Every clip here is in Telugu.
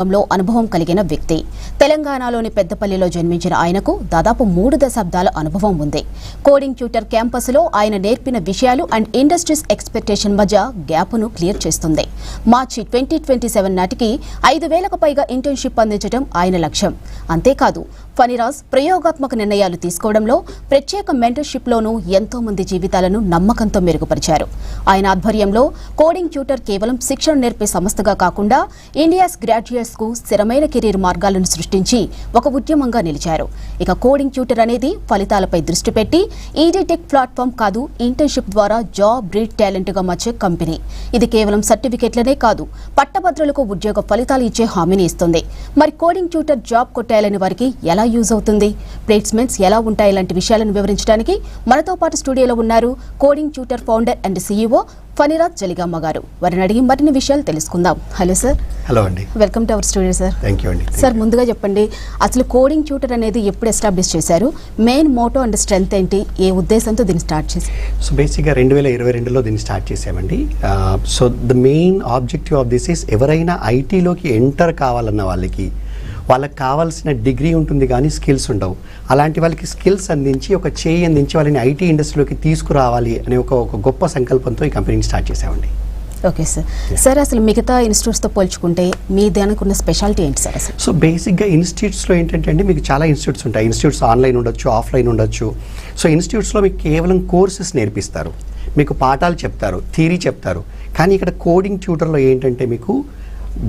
రంగంలో అనుభవం కలిగిన వ్యక్తి. తెలంగాణలోని పెద్దపల్లిలో జన్మించిన ఆయనకు దాదాపు మూడు దశాబ్దాల అనుభవం ఉంది. కోడింగ్ ట్యూటర్ క్యాంపస్లో ఆయన నేర్పిన విషయాలు అండ్ ఇండస్ట్రీస్ ఎక్స్పెక్టేషన్ మధ్య గ్యాప్ను క్లియర్ చేస్తుంది. మార్చి ట్వంటీ ట్వంటీ సెవెన్ నాటికి ఐదు వేలకు పైగా ఇంటర్న్షిప్ అందించడం ఆయన లక్ష్యం. అంతేకాదు ఫనిరాజ్ ప్రయోగాత్మక నిర్ణయాలు తీసుకోవడంలో ప్రత్యేక మెంటర్షిప్లోనూ ఎంతో మంది జీవితాలను నమ్మకంతో మెరుగుపరిచారు. ఆయన ఆధ్వర్యంలో కోడింగ్ ట్యూటర్ కేవలం శిక్షణ నేర్పే సంస్థగా కాకుండా ఇండియాస్ గ్రాడ్యుయేట్స్కు స్థిరమైన కెరీర్ మార్గాలను సృష్టించి ఒక ఉద్యమంగా నిలిచారు. ఇక కోడింగ్ ట్యూటర్ అనేది ఫలితాలపై దృష్టి పెట్టి ఈడీటెక్ ప్లాట్ఫామ్ కాదు ఇంటర్న్షిప్ ద్వారా జాబ్ బ్రీడ్ టాలెంట్గా మార్చే కంపెనీ. ఇది కేవలం సర్టిఫికెట్లనే కాదు పట్టభద్రులకు ఉద్యోగ ఫలితాలు ఇచ్చే హామీని ఇస్తుంది. మరి కోడింగ్ ట్యూటర్ జాబ్ కొట్టేయాలని వారికి ఎలా యూజ్ అవుతుంది? ప్లేస్మెంట్స్ ఎలా ఉంటాయి? ఇలాంటి విషయాలను వివరించడానికి మనతో పాటు స్టూడియోలో ఉన్నారు coding tutor founder and CEO Phaniraj Jaligamma గారు. వారిని అడిగి మరిన్ని విషయాలు తెలుసుకుందాం. Hello sir. హలో అండి. Welcome to our studio sir. Thank you అండి సార్ ముందుగా చెప్పండి అసలు కోడింగ్ ట్యూటర్ అనేది ఎప్పుడు ఎస్టాబ్లిష్ చేశారు? మెయిన్ మోటో అండ్ స్ట్రెంగ్త్ ఏంటి? ఏ ఉద్దేశంతో దీన్ని స్టార్ట్ చేశారు? సో బేసిక్గా రెండు వేల ఇరవై రెండులో దీన్ని స్టార్ట్ చేసామండి so the main objective of this is ఎవరైనా ఐటీలోకి ఎంటర్ కావాలన్న వాళ్ళకి వాళ్ళకి కావాల్సిన డిగ్రీ ఉంటుంది కానీ స్కిల్స్ ఉండవు. అలాంటి వాళ్ళకి స్కిల్స్ అందించి ఒక చేయి అందించి వాళ్ళని ఐటీ ఇండస్ట్రీలోకి తీసుకురావాలి అనే ఒక ఒక గొప్ప సంకల్పంతో ఈ కంపెనీని స్టార్ట్ చేసామండి ఓకే సార్. సార్ అసలు మిగతా ఇన్స్టిట్యూట్స్తో పోల్చుకుంటే మీ దానికి ఉన్న స్పెషాలిటీ ఏంటి సార్ అసలు? సో బేసిక్గా ఇన్స్టిట్యూట్స్లో ఏంటంటే అండి మీకు చాలా ఇన్స్టిట్యూట్స్ ఉంటాయి. ఇన్స్టిట్యూట్స్ ఆన్లైన్ ఉండొచ్చు ఆఫ్లైన్ ఉండొచ్చు. సో ఇన్స్టిట్యూట్స్లో మీకు కేవలం కోర్సెస్ నేర్పిస్తారు. మీకు పాఠాలు చెప్తారు థీరీ చెప్తారు. కానీ ఇక్కడ కోడింగ్ ట్యూటర్లో ఏంటంటే మీకు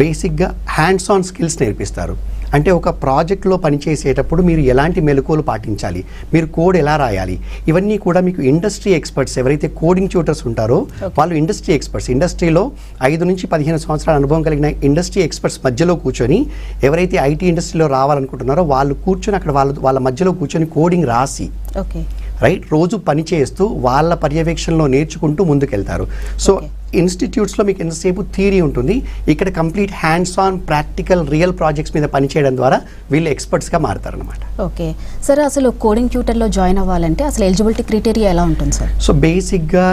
బేసిక్గా హ్యాండ్స్ ఆన్ స్కిల్స్ నేర్పిస్తారు. అంటే ఒక ప్రాజెక్ట్లో పనిచేసేటప్పుడు మీరు ఎలాంటి మెలకువలు పాటించాలి? మీరు కోడ్ ఎలా రాయాలి? ఇవన్నీ కూడా మీకు ఇండస్ట్రీ ఎక్స్పర్ట్స్ ఎవరైతే కోడింగ్ ట్యూటర్స్ ఉంటారో వాళ్ళు ఇండస్ట్రీ ఎక్స్పర్ట్స్. ఇండస్ట్రీలో ఐదు నుంచి పదిహేను సంవత్సరాల అనుభవం కలిగిన ఇండస్ట్రీ ఎక్స్పర్ట్స్ మధ్యలో కూర్చొని ఎవరైతే ఐటీ ఇండస్ట్రీలో రావాలనుకుంటున్నారో వాళ్ళు కూర్చొని అక్కడ వాళ్ళ వాళ్ళ మధ్యలో కూర్చొని కోడింగ్ రాసి ఓకే. రైట్ రోజు పని చేస్తూ వాళ్ళ పర్యవేక్షణలో నేర్చుకుంటూ ముందుకెళ్తారు. సో. ఇన్స్టిట్యూట్స్లో మీకు ఎంతసేపు థియరీ ఉంటుంది ఇక్కడ complete hands on practical real projects మీద పనిచేయడం ద్వారా వీళ్ళు ఎక్స్పర్ట్స్గా మారుతారనమాట ఓకే. సార్ అసలు కోడింగ్ ట్యూటర్లో జాయిన్ అవ్వాలంటే అసలు ఎలిజిబిలిటీ క్రైటీరియా ఎలా ఉంటుంది సార్? సో బేసిక్గా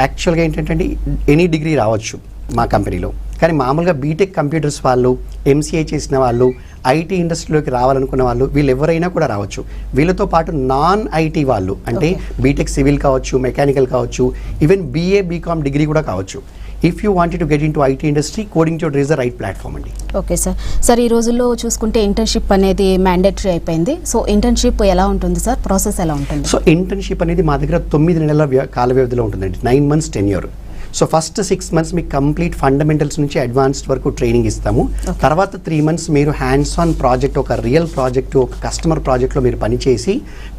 యాక్చువల్గా ఏంటంటే ఎనీ డిగ్రీ రావచ్చు మా కంపెనీలో కానీ మామూలుగా బీటెక్ కంప్యూటర్స్ వాళ్ళు ఎంసీఐ చేసిన వాళ్ళు ఐటీ ఇండస్ట్రీలోకి రావాలనుకున్న వాళ్ళు వీళ్ళు ఎవరైనా కూడా రావచ్చు. వీళ్ళతో పాటు నాన్ ఐటీ వాళ్ళు అంటే బీటెక్ సివిల్ కావచ్చు మెకానికల్ కావచ్చు ఈవెన్ బీఏ బీకామ్ డిగ్రీ కూడా కావచ్చు. If you wanted to get into IT industry coding tutor is the right platform అండి. Okay sir. సార్ ఈ రోజుల్లో చూసుకుంటే ఇంటర్న్షిప్ అనేది మ్యాండేటరీ అయిపోయింది. సో ఇంటర్న్షిప్ ఎలా ఉంటుంది సార్? ప్రాసెస్ ఎలా ఉంటుంది? సో ఇంటర్న్షిప్ అనేది మా దగ్గర తొమ్మిది నెలల కాల వ్యవధిలో ఉంటుందండి. Nine months tenure so first six months మీకు కంప్లీట్ ఫండమెంటల్స్ నుంచి అడ్వాన్స్డ్ వరకు ట్రైనింగ్ ఇస్తాము. తర్వాత త్రీ మంత్స్ మీరు హ్యాండ్స్ ఆన్ ప్రాజెక్ట్ ఒక రియల్ ప్రాజెక్ట్ ఒక కస్టమర్ ప్రాజెక్ట్లో మీరు పనిచేసి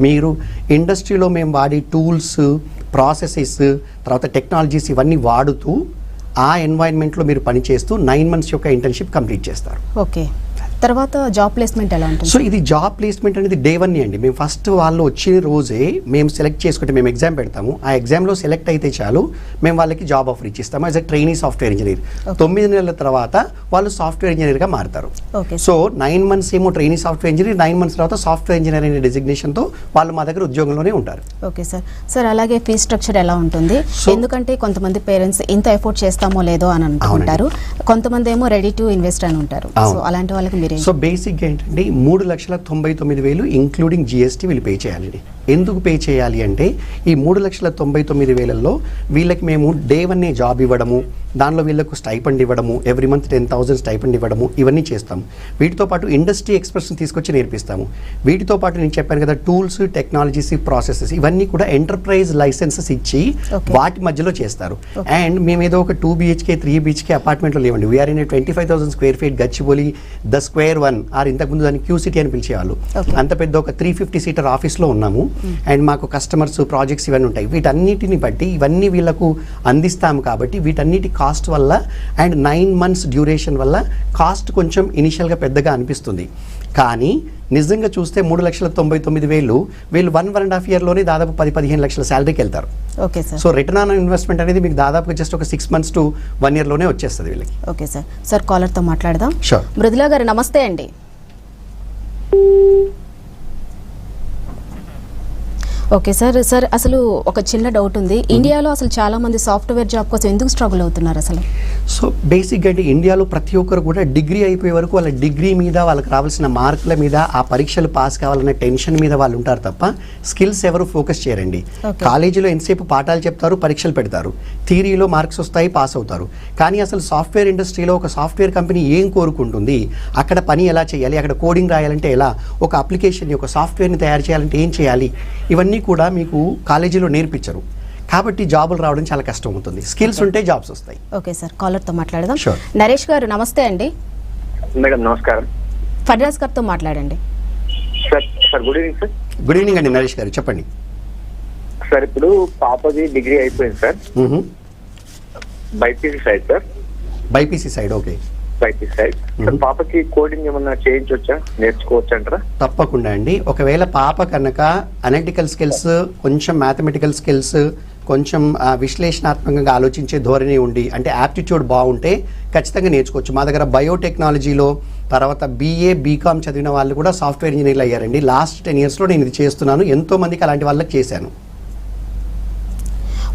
మీరు ఇండస్ట్రీలో మేము వాడే టూల్స్ ప్రాసెసెస్ తర్వాత టెక్నాలజీస్ ఇవన్నీ వాడుతూ ఆ ఎన్వైరన్మెంట్లో మీరు పనిచేస్తూ నైన్ మంత్స్ యొక్క ఇంటర్న్షిప్ కంప్లీట్ చేస్తారు. ఓకే తర్వాత జాబ్ ప్లేస్మెంట్ ఎలా ఉంటుంది? సో ఇది జాబ్ ప్లేస్మెంట్ అనేది డే వన్ అండి. మేము ఫస్ట్ వాళ్ళు వచ్చిన రోజే మేము సెలెక్ట్ చేసుకుంటే మేము ఎగ్జామ్ పెడతాము. ఆ ఎగ్జామ్లో సెలెక్ట్ అయితే చాలు మేము వాళ్ళకి job offer ఇచ్చిస్తాము as a trainee software engineer తొమ్మిది నెలల తర్వాత వాళ్ళు సాఫ్ట్వేర్ ఇంజనీర్గా మారుతారు. ఓకే సో నైన్ మంత్స్ ఏమో trainee software engineer nine months తర్వాత సాఫ్ట్వేర్ ఇంజనీర్ అనే డెసిగ్నేషన్తో వాళ్ళు మా దగ్గర ఉద్యోగంలోనే ఉంటారు. ఓకే సార్ సార్ అలాగే ఫీ స్ట్రక్చర్ ఎలా ఉంటుంది? ఎందుకంటే కొంతమంది పేరెంట్స్ ఇంత ఎఫోర్ట్ చేస్తామో లేదో అని అనుకుంటారు. కొంతమంది ఏమో రెడీ టు ఇన్వెస్ట్ అని ఉంటారు. సో. అలాంటి వాళ్ళకి మీరు సో బేసిక్గా ఏంటంటే మూడు లక్షల తొంభై తొమ్మిది వేలు ఇంక్లూడింగ్ జిఎస్టీ వీళ్ళు పే చేయాలండి. ఎందుకు పే చేయాలి అంటే ఈ మూడు లక్షల తొంభై తొమ్మిది వేలలో వీళ్ళకి మేము డే వన్నే జాబ్ ఇవ్వడము దానిలో వీళ్ళకు స్టైపండ్ ఇవ్వడము every month ten thousand stipend ఇవ్వడము ఇవన్నీ చేస్తాము. వీటితో పాటు ఇండస్ట్రీ ఎక్స్పర్ట్స్ని తీసుకొచ్చి నేర్పిస్తాము. వీటితో పాటు నేను చెప్పాను కదా టూల్స్ టెక్నాలజీస్ ప్రాసెసెస్ ఇవన్నీ కూడా ఎంటర్ప్రైజ్ లైసెన్సెస్ ఇచ్చి. వాటి మధ్యలో చేస్తారు. అండ్ మేము ఏదో ఒక టూ బిహెచ్కే త్రీ బిహెచ్కే అపార్ట్మెంట్లో లేవండి. We are in twenty five thousand square feet Gachibowli the square one are ఇంతకుముందు దాన్ని క్యూ సిటీ అని పిలిచేవాళ్ళు. అంత పెద్ద ఒక త్రీ ఫిఫ్టీ సీటర్ ఆఫీస్లో ఉన్నాము. అండ్ మాకు కస్టమర్స్ ప్రాజెక్ట్స్ ఇవన్నీ ఉంటాయి. వీటన్నిటిని బట్టి ఇవన్నీ వీళ్ళకు అందిస్తాము కాబట్టి వీటన్నిటి కాస్ట్ వల్ల అండ్ నైన్ మంత్స్ డ్యూరేషన్ వల్ల కాస్ట్ కొంచెం ఇనిషియల్గా పెద్దగా అనిపిస్తుంది. కానీ నిజంగా చూస్తే మూడు లక్షల తొంభై తొమ్మిది వేలు వీళ్ళు వన్ వన్ అండ్ హాఫ్ ఇయర్లోనే దాదాపు పది పదిహేను లక్షల శాలరీకి వెళ్తారు. Okay sir so return on investment అనేది మీకు దాదాపుగా జస్ట్ ఒక సిక్స్ మంత్స్ టు వన్ ఇయర్లోనే వచ్చేస్తుంది వీళ్ళకి. ఓకే సార్ సార్ కాలర్తో మాట్లాడదాం. Sure. మృదులా గారు నమస్తే అండి. Okay sir. సార్ అసలు ఒక చిన్న డౌట్ ఉంది. ఇండియాలో అసలు చాలా మంది సాఫ్ట్వేర్ జాబ్ కోసం ఎందుకు స్ట్రగుల్ అవుతున్నారు అసలు? సో బేసిక్గా అంటే ఇండియాలో ప్రతి ఒక్కరు కూడా డిగ్రీ అయిపోయే వరకు వాళ్ళ డిగ్రీ మీద వాళ్ళకి రావాల్సిన మార్కుల మీద ఆ పరీక్షలు పాస్ కావాలనే టెన్షన్ మీద వాళ్ళు ఉంటారు తప్ప స్కిల్స్ ఎవరు ఫోకస్ చేయరండి. కాలేజీలో ఎంతసేపు పాఠాలు చెప్తారు పరీక్షలు పెడతారు. థియరీలో మార్క్స్ వస్తాయి పాస్ అవుతారు. కానీ అసలు సాఫ్ట్వేర్ ఇండస్ట్రీలో ఒక సాఫ్ట్వేర్ కంపెనీ ఏం కోరుకుంటుంది? అక్కడ పని ఎలా చేయాలి? అక్కడ కోడింగ్ రాయాలంటే ఎలా? ఒక అప్లికేషన్ ఒక సాఫ్ట్వేర్ని తయారు చేయాలంటే ఏం చేయాలి? ఇవన్నీ కూడా మీకు కాలేజీలో నేర్పించరు. కాబట్టి జాబులు రావడం చాలా కష్టం అవుతుంది. స్కిల్స్ ఉంటే జాబ్స్ వస్తాయి. ఓకే సార్ కాలర్తో మాట్లాడదాం. Sure. నరేష్ గారు నమస్తే అండి. మేడం నమస్కారం. ఫడ్రాజ్ గారితో మాట్లాడండి. Sir sir good evening sir. Good evening అండి నరేష్ గారు చెప్పండి. సార్ ఇప్పుడు పాపది డిగ్రీ అయిపోయింది sir. BiPC side sir. BiPC side okay. Side. పాపకి కోడింగ్ ఏమన్నా చేయించవచ్చా నేర్చుకోవచ్చా అంటారా? తప్పకుండా అండి. ఒకవేళ పాప కనుక అనలిటికల్ స్కిల్స్ కొంచెం మ్యాథమెటికల్ స్కిల్స్ కొంచెం విశ్లేషణాత్మకంగా ఆలోచించే ధోరణి ఉండి అంటే యాప్టిట్యూడ్ బాగుంటే ఖచ్చితంగా నేర్చుకోవచ్చు. మా దగ్గర బయోటెక్నాలజీలో తర్వాత బీఏ బీకామ్ చదివిన వాళ్ళు కూడా సాఫ్ట్వేర్ ఇంజనీర్లు అయ్యారండి. లాస్ట్ టెన్ ఇయర్స్లో నేను ఇది చేస్తున్నాను. ఎంతో మందికి అలాంటి వాళ్ళకి చేశాను.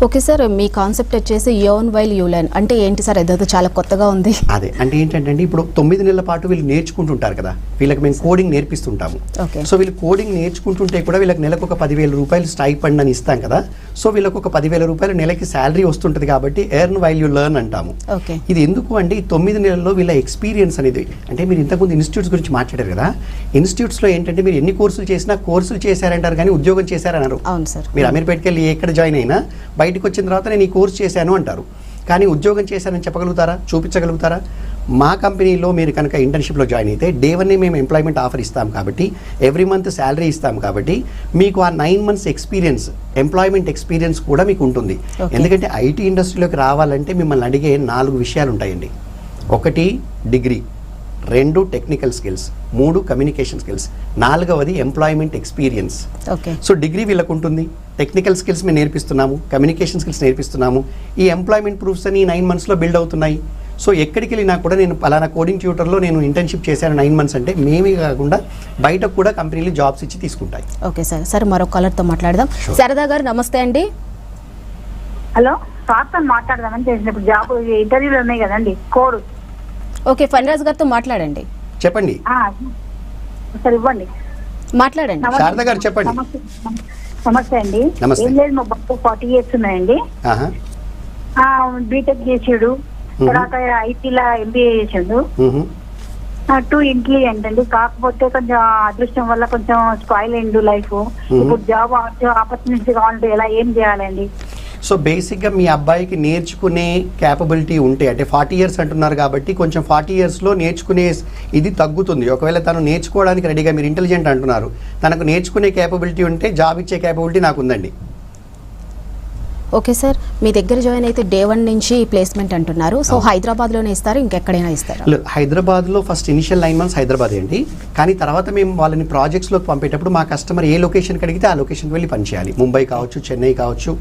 ఓకే సార్ మీ కాన్సెప్ట్ వచ్చేసి యోన్ వైల్ యూలెన్ అంటే ఏంటి సార్ ఏదో చాలా కొత్తగా ఉంది? అదే అంటే ఏంటంటే ఇప్పుడు తొమ్మిది నెలల పాటు వీళ్ళు నేర్చుకుంటుంటారు కదా. వీళ్ళకి మేము కోడింగ్ నేర్పిస్తుంటాము. ఓకే. సో వీళ్ళు కోడింగ్ నేర్చుకుంటుంటే కూడా వీళ్ళకి నెలకు ఒక పదివేల రూపాయలు స్టైపండ్ అని ఇస్తాం కదా. సో వీళ్ళకి ఒక పదివేల రూపాయలు నెలకి శాలరీ వస్తుంటుంది కాబట్టి ఎర్న్ వైల్ యూ లెర్న్ అంటాము. ఓకే. ఇది ఎందుకు అంటే ఈ తొమ్మిది నెలల్లో వీళ్ళ ఎక్స్పీరియన్స్ అనేది అంటే మీరు ఇంతకుముందు ఇన్స్టిట్యూట్స్ గురించి మాట్లాడారు కదా ఇన్స్టిట్యూట్స్లో ఏంటంటే మీరు ఎన్ని కోర్సులు చేసినా కోర్సులు చేశారంటారు కానీ ఉద్యోగం చేశారన్నారు అవును సార్. మీరు అమీర్పేటకి వెళ్ళి ఎక్కడ జాయిన్ అయినా బయటకు వచ్చిన తర్వాత నేను ఈ కోర్స్ చేశాను అంటారు. కానీ ఉద్యోగం చేశానని చెప్పగలుగుతారా? చూపించగలుగుతారా? మా కంపెనీలో మీరు కనుక ఇంటర్న్షిప్లో జాయిన్ అయితే డే వన్నే మేము ఎంప్లాయ్మెంట్ ఆఫర్ ఇస్తాం కాబట్టి ఎవ్రీ మంత్ శాలరీ ఇస్తాం కాబట్టి మీకు ఆ nine months experience employment experience కూడా మీకు ఉంటుంది. ఎందుకంటే ఐటీ ఇండస్ట్రీలోకి రావాలంటే మిమ్మల్ని అడిగే నాలుగు విషయాలు ఉంటాయండి. ఒకటి డిగ్రీ. రెండు టెక్నికల్ స్కిల్స్ మూడు కమ్యూనికేషన్ స్కిల్స్ నాలుగవది employment experience okay so degree వీళ్ళకు ఉంటుంది. టెక్నికల్ స్కిల్స్ మేము నేర్పిస్తున్నాము కమ్యూనికేషన్ స్కిల్స్ నేర్పిస్తున్నాము. ఈ ఎంప్లాయ్మెంట్ ప్రూఫ్స్ అని నైన్ మంత్స్లో బిల్డ్ అవుతున్నాయి. సో ఎక్కడికి వెళ్ళినా కూడా నేను పలానా కోడింగ్ ట్యూటర్లో నేను ఇంటర్న్షిప్ చేశాను నైన్ మంత్స్ అంటే మేమే కాకుండా బయటకు కూడా కంపెనీలు జాబ్స్ ఇచ్చి తీసుకుంటాయి. ఓకే సార్ సార్ మరో కాలర్తో మాట్లాడదాం. సరదా గారు నమస్తే అండి. హలో సార్తో మాట్లాడదామని చేసినప్పుడు జాబ్ ఇంటర్వ్యూలు ఉన్నాయి కదండి. కోడ్ ఓకే ఫన్రాజ్ గారితో మాట్లాడండి. చెప్పండి. ఆ, సరే ఇవ్వండి. మాట్లాడండి. నమస్తే. శారద గారు చెప్పండి. నమస్తే. అండి. ఏం లేదు మా బాబు ఫార్టీ ఇయర్స్ ఉన్నాయండి. బీటెక్ చేసాడు. తర్వాత ఐటీలా ఎంబీఏ చేసాడు. టూ ఇంటెలిజెంట్ అండి. కాకపోతే కొంచెం అదృష్టం వల్ల కొంచెం స్పాయిల్ అయిండు లైఫ్. ఇప్పుడు జాబ్ ఆపర్చునిటీ కావాలంటే ఎలా ఏం చేయాలండి? సో బేసిక్గా మీ అబ్బాయికి నేర్చుకునే క్యాపబిలిటీ ఉంటే అంటే ఫార్టీ ఇయర్స్ అంటున్నారు కాబట్టి కొంచెం ఫార్టీ ఇయర్స్లో నేర్చుకునే ఇది తగ్గుతుంది. ఒకవేళ తను నేర్చుకోవడానికి రెడీగా మీరు ఇంటెలిజెంట్ అంటున్నారు తనకు నేర్చుకునే క్యాపబిలిటీ ఉంటే జాబ్ ఇచ్చే క్యాపబిలిటీ నాకు ఉందండి ఓకే సార్ మీ దగ్గర జాయిన్ అయితే డే వన్ నుంచి ప్లేస్మెంట్ అంటున్నారు. సో హైదరాబాద్లోనే ఇస్తారు? ఇంకెక్కడైనా ఇస్తారా? లో- హైదరాబాద్లో first initial nine months Hyderabad అండి. కానీ తర్వాత మేము వాళ్ళని ప్రాజెక్ట్స్లోకి పంపేటప్పుడు మా కస్టమర్ ఏ లొకేషన్కి అడిగితే ఆ లొకేషన్కి వెళ్ళి పనిచేయాలి. ముంబై కావచ్చు చెన్నై కావచ్చు.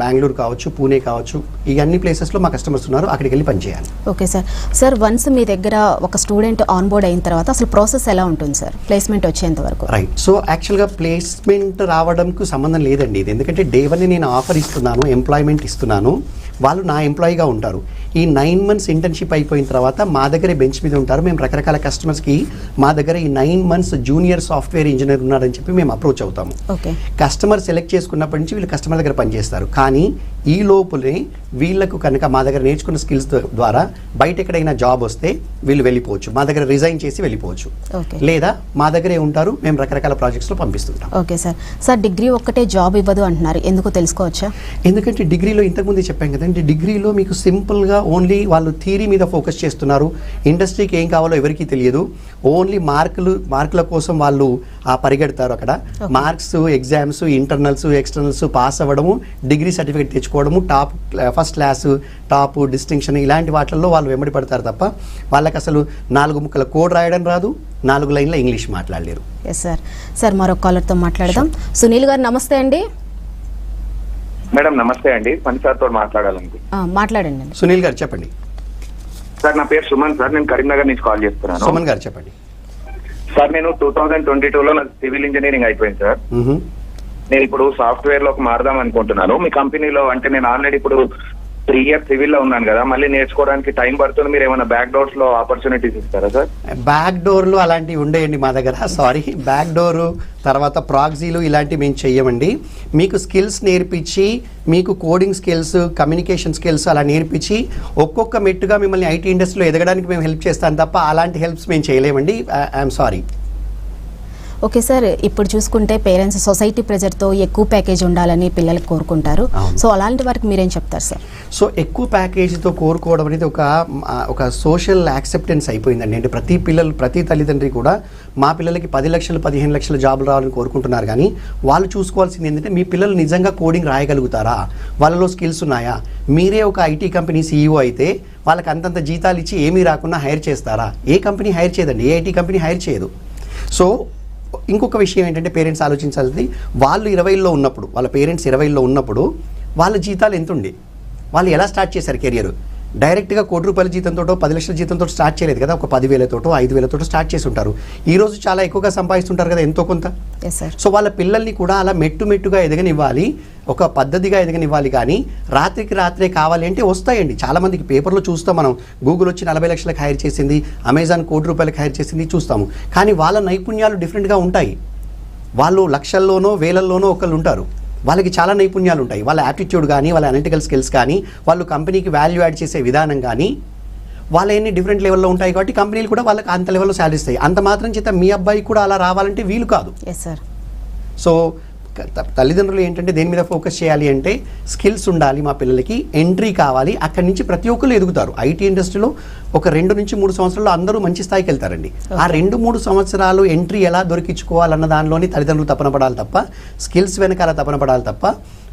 బెంగళూరు కావచ్చు పూణే కావచ్చు ఈ అన్ని ప్లేసెస్లో మా కస్టమర్స్ ఉన్నారు అక్కడికి వెళ్ళి పనిచేయాలి. Okay sir. సార్ వన్స్ మీ దగ్గర ఒక స్టూడెంట్ ఆన్ బోర్డ్ అయిన తర్వాత అసలు ప్రాసెస్ ఎలా ఉంటుంది సార్? ప్లేస్మెంట్ వచ్చేంత వరకు. రైట్ సో యాక్చువల్గా ప్లేస్మెంట్ రావడంకు సంబంధం లేదండి ఇది. ఎందుకంటే డే వన్ నేను ఆఫర్ ఇస్తున్నాను ఎంప్లాయ్మెంట్ ఇస్తున్నాను. వాళ్ళు నా ఎంప్లాయీగా ఉంటారు. ఈ నైన్ మంత్స్ ఇంటర్న్షిప్ అయిపోయిన తర్వాత మా దగ్గరే బెంచ్ మీద ఉంటారు. మేము రకరకాల కస్టమర్స్కి మా దగ్గర ఈ nine months junior software engineer ఉన్నారని చెప్పి మేము అప్రోచ్ అవుతాము. ఓకే. కస్టమర్ సెలెక్ట్ చేసుకున్నప్పటి నుంచి వీళ్ళు కస్టమర్ దగ్గర పనిచేస్తారు. కానీ ఈ లోపలే వీళ్ళకు కనుక మా దగ్గర నేర్చుకున్న స్కిల్స్ ద్వారా బయట ఎక్కడైనా జాబ్ వస్తే వీళ్ళు వెళ్ళిపోవచ్చు. మా దగ్గర రిజైన్ చేసి వెళ్ళిపోవచ్చు. ఓకే. లేదా మా దగ్గరే ఉంటారు. మేము రకరకాల ప్రాజెక్ట్స్లో పంపిస్తుంటాం. Okay sir. సార్ డిగ్రీ ఒక్కటే జాబ్ ఇవ్వదు అంటున్నారు. ఎందుకు తెలుసుకోవచ్చా? ఎందుకంటే డిగ్రీలో ఇంతకుముందు చెప్పాం కదండి డిగ్రీలో మీకు సింపుల్గా ఓన్లీ వాళ్ళు థియరీ మీద ఫోకస్ చేస్తున్నారు. ఇండస్ట్రీకి ఏం కావాలో ఎవరికీ తెలియదు. ఓన్లీ మార్కులు మార్కుల కోసం వాళ్ళు ఆ పరిగెడతారు అక్కడ. Marks exams internals externals pass అవ్వడము degree certificate తెచ్చుకోవడము top first class top distinction ఇలాంటి వాటిల్లో వాళ్ళు వెంబడి పడతారు తప్ప వాళ్ళకి అసలు నాలుగు ముక్కల కోడ్ రాయడం రాదు నాలుగు లైన్ల ఇంగ్లీష్ మాట్లాడలేరు. ఎస్ సార్ సార్ మరో కాలర్తో మాట్లాడదాం. సునీల్ గారు నమస్తే అండి. మేడం నమస్తే అండి. పని సార్తో మాట్లాడాలండి. ఆ, మాట్లాడండి. సునీల్ గారు చెప్పండి. సార్ నా పేరు సుమన్ సార్. నేను కరీంనగర్ నుంచి కాల్ చేస్తున్నాను. సుమన్ గారు చెప్పండి. సార్ నేను టూ థౌజండ్ ట్వంటీ టూలో నాకు సివిల్ ఇంజనీరింగ్ అయిపోయింది సార్. నేను ఇప్పుడు సాఫ్ట్వేర్లోకి మారదాం అనుకుంటున్నాను. మీ కంపెనీలో అంటే నేను ఆల్రెడీ ఇప్పుడు త్రీ ఇయర్ సివిల్లో ఉన్నాను కదా మళ్ళీ నేర్చుకోవడానికి టైం పడుతుంది మీరు ఏమైనా బ్యాక్ డోర్స్లో ఆపర్చునిటీస్ ఇస్తారా సార్? బ్యాక్ డోర్లు అలాంటివి ఉండేయండి మా దగ్గర సారీ బ్యాక్ డోర్ తర్వాత ప్రాక్సీలు ఇలాంటివి మేము చెయ్యమండి. మీకు స్కిల్స్ నేర్పించి మీకు కోడింగ్ స్కిల్స్ కమ్యూనికేషన్ స్కిల్స్ అలా నేర్పించి ఒక్కొక్క మెట్టుగా మిమ్మల్ని ఐటీ ఇండస్ట్రీలో ఎదగడానికి మేము హెల్ప్ చేస్తాం తప్ప అలాంటి హెల్ప్స్ మేము చేయలేమండి. ఐఎమ్ సారీ ఓకే సార్ ఇప్పుడు చూసుకుంటే పేరెంట్స్ సొసైటీ ప్రెజర్తో ఎక్కువ ప్యాకేజ్ ఉండాలని పిల్లలు కోరుకుంటారు. సో అలాంటి వారికి మీరేం చెప్తారు సార్? సో ఎక్కువ ప్యాకేజీతో కోరుకోవడం అనేది ఒక ఒక సోషల్ యాక్సెప్టెన్స్ అయిపోయిందండి. అంటే ప్రతి పిల్లలు ప్రతి తల్లిదండ్రి కూడా మా పిల్లలకి పది లక్షలు పదిహేను లక్షల జాబులు రావాలని కోరుకుంటున్నారు కానీ వాళ్ళు చూసుకోవాల్సింది ఏంటంటే మీ పిల్లలు నిజంగా కోడింగ్ రాయగలుగుతారా? వాళ్ళలో స్కిల్స్ ఉన్నాయా? మీరే ఒక ఐటీ కంపెనీ సీఈఓ అయితే వాళ్ళకి అంతంత జీతాలు ఇచ్చి ఏమీ రాకుండా హైర్ చేస్తారా? ఏ కంపెనీ హైర్ చేయదండి. ఏ ఐటీ కంపెనీ హైర్ చేయదు. సో ఇంకొక విషయం ఏంటంటే పేరెంట్స్ ఆలోచించాల్సింది వాళ్ళు ఇరవైలో ఉన్నప్పుడు వాళ్ళ పేరెంట్స్ ఇరవైలో ఉన్నప్పుడు వాళ్ళ జీతాలు ఎంతుండే? వాళ్ళు ఎలా స్టార్ట్ చేశారు కెరియర్? డైరెక్ట్గా కోటి రూపాయల జీతంతో పది లక్షల జీతంతో స్టార్ట్ చేయలేదు కదా. ఒక పదివేలతోటో ఐదు వేలతోటో స్టార్ట్ చేసి ఉంటారు. ఈ రోజు చాలా ఎక్కువగా సంపాదిస్తుంటారు కదా ఎంతో కొంత. సో వాళ్ళ పిల్లల్ని కూడా అలా మెట్టు మెట్టుగా ఎదగనివ్వాలి. ఒక పద్ధతిగా ఎదగనివ్వాలి కానీ రాత్రికి రాత్రే కావాలి అంటే వస్తాయండి. చాలా మందికి పేపర్లో చూస్తాం మనం. గూగుల్ వచ్చి నలభై లక్షలకు హైర్ చేసింది అమెజాన్ కోటి రూపాయలకు హైర్ చేసింది చూస్తాము. కానీ వాళ్ళ నైపుణ్యాలు డిఫరెంట్గా ఉంటాయి. వాళ్ళు లక్షల్లోనో వేలల్లోనో ఒకళ్ళు ఉంటారు. వాళ్ళకి చాలా నైపుణ్యాలు ఉంటాయి వాళ్ళ యాప్టిట్యూడ్ కానీ వాళ్ళ అనలిటికల్ స్కిల్స్ కానీ వాళ్ళు కంపెనీకి వాల్యూ యాడ్ చేసే విధానం కానీ వాళ్ళ ఎన్ని డిఫరెంట్ లెవెల్లో ఉంటాయి కాబట్టి కంపెనీలు కూడా వాళ్ళకి అంత లెవెల్లో శాలరీ ఇస్తాయి. అంత మాత్రం చేత మీ అబ్బాయి కూడా అలా రావాలంటే వీలు కాదు. ఎస్ సార్ సో తల్లిదండ్రులు ఏంటంటే దేని మీద ఫోకస్ చేయాలి అంటే స్కిల్స్ ఉండాలి మా పిల్లలకి ఎంట్రీ కావాలి అక్కడి నుంచి ప్రతి ఒక్కరు ఎదుగుతారు. ఐటీ ఇండస్ట్రీలో ఒక రెండు నుంచి మూడు సంవత్సరాల్లో అందరూ మంచి స్థాయికి వెళ్తారండి. ఆ రెండు మూడు సంవత్సరాలు ఎంట్రీ ఎలా దొరికించుకోవాలన్న దానిలోని తల్లిదండ్రులు తపన పడాలి తప్ప స్కిల్స్ వెనకాల తపన పడాలి తప్ప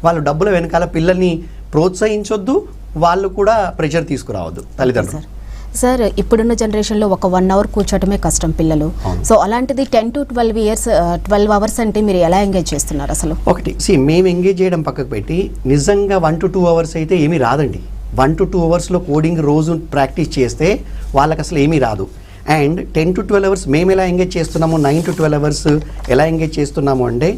వాళ్ళు డబ్బుల వెనకాల పిల్లల్ని ప్రోత్సహించొద్దు వాళ్ళు కూడా ప్రెషర్ తీసుకురావద్దు తల్లిదండ్రులు. సార్ ఇప్పుడున్న జనరేషన్లో ఒక వన్ అవర్ కూర్చోవటమే కష్టం పిల్లలు. సో అలాంటిది ten to twelve years twelve hours అంటే మీరు ఎలా ఎంగేజ్ చేస్తున్నారు అసలు? ఒకటి సి మేము ఎంగేజ్ చేయడం పక్కకు పెట్టి నిజంగా వన్ టు టూ అవర్స్ అయితే ఏమీ రాదండి. వన్ టు టూ అవర్స్లో కోడింగ్ రోజు ప్రాక్టీస్ చేస్తే వాళ్ళకి అసలు ఏమీ రాదు. And ten to twelve hours మేము ఎలా ఎంగేజ్ చేస్తున్నాము నైన్ టు ట్వెల్వ్ అవర్స్ ఎలా ఎంగేజ్ చేస్తున్నాము అంటే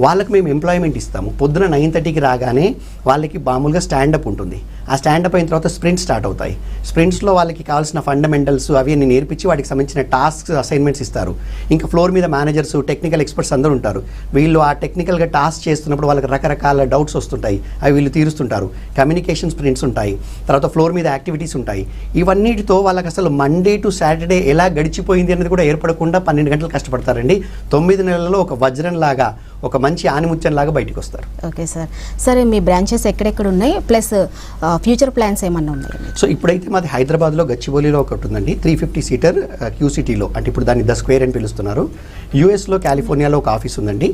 వాళ్ళకి మేము ఎంప్లాయ్మెంట్ ఇస్తాము. పొద్దున నైన్ థర్టీకి రాగానే వాళ్ళకి మామూలుగా స్టాండప్ ఉంటుంది. ఆ స్టాండప్ అయిన తర్వాత స్ప్రింట్ స్టార్ట్ అవుతాయి. స్ప్రింట్స్లో వాళ్ళకి కావాల్సిన ఫండమెంటల్స్ అవి అన్ని నేర్పించి వాటికి సంబంధించిన టాస్క్స్ అసైన్మెంట్స్ ఇస్తారు. ఇంకా ఫ్లోర్ మీద మేనేజర్స్ టెక్నికల్ ఎక్స్పర్ట్స్ అందరూ ఉంటారు. వీళ్ళు ఆ టెక్నికల్గా టాస్క్ చేస్తున్నప్పుడు వాళ్ళకి రకరకాల డౌట్స్ వస్తుంటాయి. అవి వీళ్ళు తీరుస్తుంటారు. కమ్యూనికేషన్ స్ప్రింట్స్ ఉంటాయి. తర్వాత ఫ్లోర్ మీద యాక్టివిటీస్ ఉంటాయి. ఇవన్నిటితో వాళ్ళకి అసలు మండే టు సాటర్డే ఎలా గడిచిపోయింది అనేది కూడా ఏర్పడకుండా పన్నెండు గంటలు కష్టపడతారండి. తొమ్మిది నెలల్లో ఒక వజ్రం లాగా ఒక మంచి ఆనిముత్యం లాగా బయటకు వస్తారు ఓకే సార్ సరే మీ బ్రాంచెస్ ఎక్కడెక్కడ ఉన్నాయి? ప్లస్ ఫ్యూచర్ ప్లాన్స్ ఏమన్నా ఉన్నాయి సో ఇప్పుడైతే మాది హైదరాబాద్లో గచ్చిబౌలిలో ఒకటి ఉందండి త్రీ ఫిఫ్టీ సీటర్ క్యూసిటీలో అంటే ఇప్పుడు దాన్ని ద స్క్వేర్ అని పిలుస్తున్నారు. యూఎస్లో కాలిఫోర్నియాలో ఒక ఆఫీస్ ఉందండి.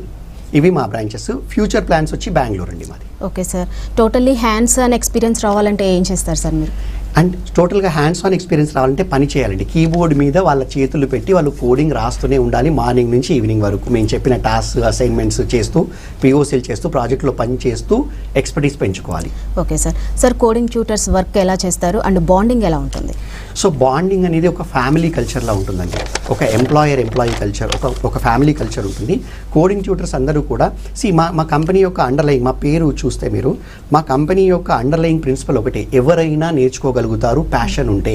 ఇవి మా బ్రాంచెస్ ఫ్యూచర్ ప్లాన్స్ వచ్చి బెంగళూరు అండి మాది. Okay sir totally hands and experience రావాలంటే ఏం చేస్తారు సార్ మీరు? అండ్ టోటల్గా హ్యాండ్స్ ఆన్ ఎక్స్పీరియన్స్ రావాలంటే పని చేయాలండి. కీబోర్డ్ మీద వాళ్ళ చేతులు పెట్టి వాళ్ళు కోడింగ్ రాస్తూనే ఉండాలి. మార్నింగ్ నుంచి ఈవినింగ్ వరకు మేము చెప్పిన టాస్క్ అసైన్మెంట్స్ చేస్తూ పిఓసీలు చేస్తూ ప్రాజెక్ట్లో పని చేస్తూ ఎక్స్పర్టీస్ పెంచుకోవాలి. Okay sir sir coding tutors work ఎలా చేస్తారు? అండ్ బాండింగ్ ఎలా ఉంటుంది? సో బాండింగ్ అనేది ఒక ఫ్యామిలీ కల్చర్లా ఉంటుందండి. ఒక ఎంప్లాయర్ ఎంప్లాయీ కల్చర్ ఒక ఒక ఫ్యామిలీ కల్చర్ ఉంటుంది. కోడింగ్ ట్యూటర్స్ అందరూ కూడా సి మా మా కంపెనీ యొక్క అండర్లైన్ మా పేరు చూస్తే మీరు మా కంపెనీ యొక్క అండర్లైన్ ప్రిన్సిపల్ ఒకటే ఎవరైనా నేర్చుకోగలుగుతారు ప్యాషన్ ఉంటే.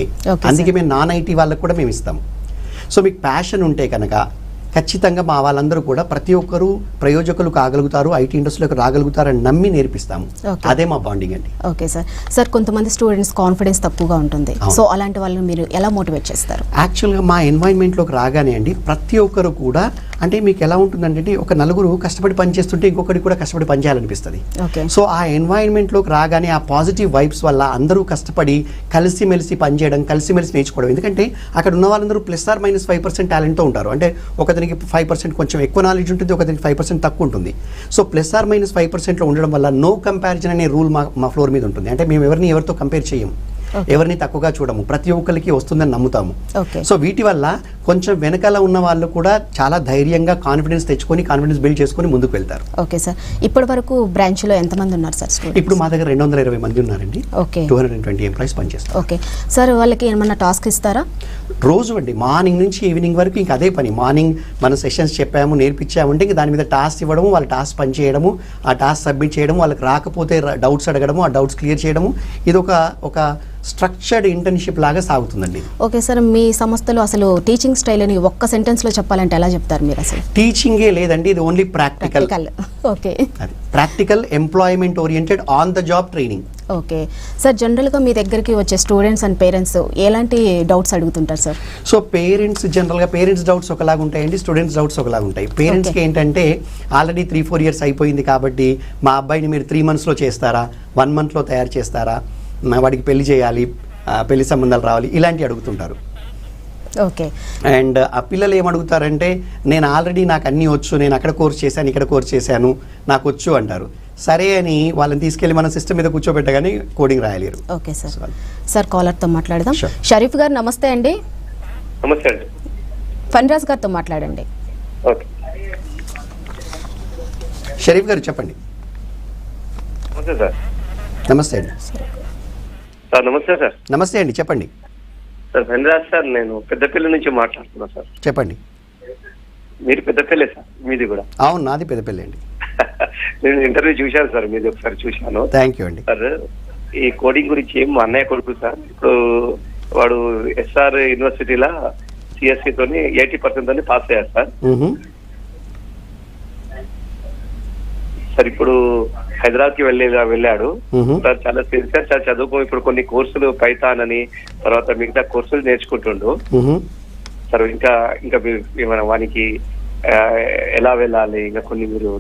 అందుకే. మేము నాన్ ఐటీ వాళ్ళకు కూడా మేము ఇస్తాము. సో మీకు ప్యాషన్ ఉంటే కనుక ఖచ్చితంగా మా వాళ్ళందరూ కూడా ప్రతి ఒక్కరూ ప్రయోజకులు కాగలుగుతారు ఐటీ ఇండస్ట్రీలోకి రాగలుగుతారని నమ్మి నేర్పిస్తాము. అదే మా బాండింగ్ అండి. Okay sir. సార్ కొంతమంది స్టూడెంట్స్ కాన్ఫిడెన్స్ తక్కువగా ఉంటుంది. సో అలాంటి వాళ్ళని మీరు ఎలా మోటివేట్ చేస్తారు? యాక్చువల్గా మా ఎన్వైర్న్మెంట్లోకి రాగానే అండి ప్రతి ఒక్కరు కూడా అంటే మీకు ఎలా ఉంటుందంటే ఒక నలుగురు కష్టపడి పని చేస్తుంటే ఇంకొకరికి కూడా కష్టపడి పని చేయాలనిపిస్తుంది. ఓకే. సో ఆ ఎన్వైర్న్మెంట్లోకి రాగానే ఆ పాజిటివ్ వైబ్స్ వల్ల అందరూ కష్టపడి కలిసిమెలిసి పనిచేయడం కలిసిమెలిసి నేర్చుకోవడం. ఎందుకంటే అక్కడ ఉన్న వాళ్ళందరూ plus or minus five percent టాలెంట్తో ఉంటారు. అంటే ఒకతనికి ఫైవ్ పర్సెంట్ కొంచెం ఎక్కువ నాలెడ్జ్ ఉంటుంది ఒకతనికి ఫైవ్ పర్సెంట్ తక్కువ ఉంటుంది. So plus or minus five పర్సెంట్లో ఉండడం వల్ల నో కంపారిజన్ అనే రూల్ మా మా ఫ్లోర్ మీద ఉంటుంది. అంటే మేము ఎవరిని ఎవరితో కంపేర్ చేయము. ఎవరిని తక్కువగా చూడము. ప్రతి ఒక్కరికి వస్తుందని నమ్ముతాము. సో వీటి వల్ల కొంచెం వెనకాల ఉన్న వాళ్ళు కూడా చాలా ధైర్యంగా కాన్ఫిడెన్స్ తెచ్చుకొని కాన్ఫిడెన్స్ బిల్డ్ చేసుకొని ముందుకు వెళ్తారు. ఓకే సార్ ఇప్పటి వరకు బ్రాంచ్లో ఎంతమంది ఉన్నారు సార్ ఇప్పుడు మా దగ్గర రెండు వందల ఇరవై మంది ఉన్నారండి. Okay two hundred and twenty employees పనిచేస్తారు. ఓకే సార్ వాళ్ళకి ఏమన్నా టాస్క్ ఇస్తారా? రోజు అండి మార్నింగ్ నుంచి ఈవినింగ్ వరకు ఇంక అదే పని. మార్నింగ్ మన సెషన్స్ చెప్పాము నేర్పించామంటే ఇంక దాని మీద టాస్క్ ఇవ్వడము వాళ్ళ టాస్క్ పని చేయడము ఆ టాస్క్ సబ్మిట్ చేయడం వాళ్ళకి రాకపోతే డౌట్స్ అడగడము ఆ డౌట్స్ క్లియర్ చేయడము. ఇది ఒక ఒక స్ట్రక్చర్డ్ ఇంటర్న్షిప్ లాగా సాగుతుందండి ఓకే సార్ మీ సంస్థలో అసలు టీచింగ్ స్టైల్ అని ఒక్క సెంటెన్స్లో చెప్పాలంటే ఎలా చెప్తారు మీరు అసలు? టీచింగే లేదండి ఇది only practical okay. Practical employment oriented on the job training okay. Sir జనరల్గా మీ దగ్గరికి వచ్చే స్టూడెంట్స్ అండ్ పేరెంట్స్ ఎలాంటి డౌట్స్ అడుగుతుంటారు సార్? సో పేరెంట్స్ జనరల్గా పేరెంట్స్ డౌట్స్ ఒకలాగా ఉంటాయండి స్టూడెంట్స్ డౌట్స్ ఒకలాగా ఉంటాయి. పేరెంట్స్కి. ఏంటంటే ఆల్రెడీ త్రీ ఫోర్ ఇయర్స్ అయిపోయింది కాబట్టి మా అబ్బాయిని మీరు త్రీ మంత్స్లో చేస్తారా? వన్ మంత్లో తయారు చేస్తారా? వాడికి పెళ్ళి చేయాలి పెళ్ళి సంబంధాలు రావాలి ఇలాంటివి అడుగుతుంటారు. ఓకే. అండ్ ఆ పిల్లలు ఏమడుగుతారంటే నేను ఆల్రెడీ నాకు అన్నీ వచ్చు నేను అక్కడ కోర్స్ చేశాను ఇక్కడ కోర్స్ చేశాను నాకు వచ్చు అంటారు. సరే అని వాళ్ళని తీసుకెళ్ళి మన సిస్టమ్ మీద కూర్చోబెట్టగానే కోడింగ్ రాయలేరు. Okay sir. సార్ కాలర్తో మాట్లాడదాం. షరీఫ్ గారు నమస్తే అండి. నమస్తే అండి. ఫన్రాజ్ గారితో మాట్లాడండి. ఓకే. షరీఫ్ గారు చెప్పండి. నమస్తే సార్. నమస్తే అండి. సార్ నమస్తే సార్. నమస్తే అండి చెప్పండి. సార్ ధనరాజ్ సార్ నేను పెద్దపల్లి నుంచి మాట్లాడుతున్నా సార్. చెప్పండి. మీరు పెద్దపల్లి సార్ మీది కూడా. అవును నాది పెద్దపల్లి అండి. నేను ఇంటర్వ్యూ చూశాను సార్ మీది ఒకసారి చూశాను. థ్యాంక్ యూ అండి. సార్ ఈ కోడింగ్ గురించి మా అన్నయ్య కొడుకు సార్ ఇప్పుడు వాడు ఎస్ఆర్ యూనివర్సిటీలో సిఎస్సి తోని ఎయిటీ పర్సెంట్ తోని పాస్ అయ్యారు సార్. సార్ ఇప్పుడు హైదరాబాద్కి వెళ్ళే వెళ్ళాడు. సార్ చాలా సిన్సియర్ సార్ చదువుకో ఇప్పుడు కొన్ని కోర్సులు పైథాన్ అని తర్వాత మిగతా కోర్సులు నేర్చుకుంటుండు. సార్ ఇంకా ఇంకా ఏమైనా వానికి ఎలా వెళ్ళాలి? ఇంకా కొన్ని మీరు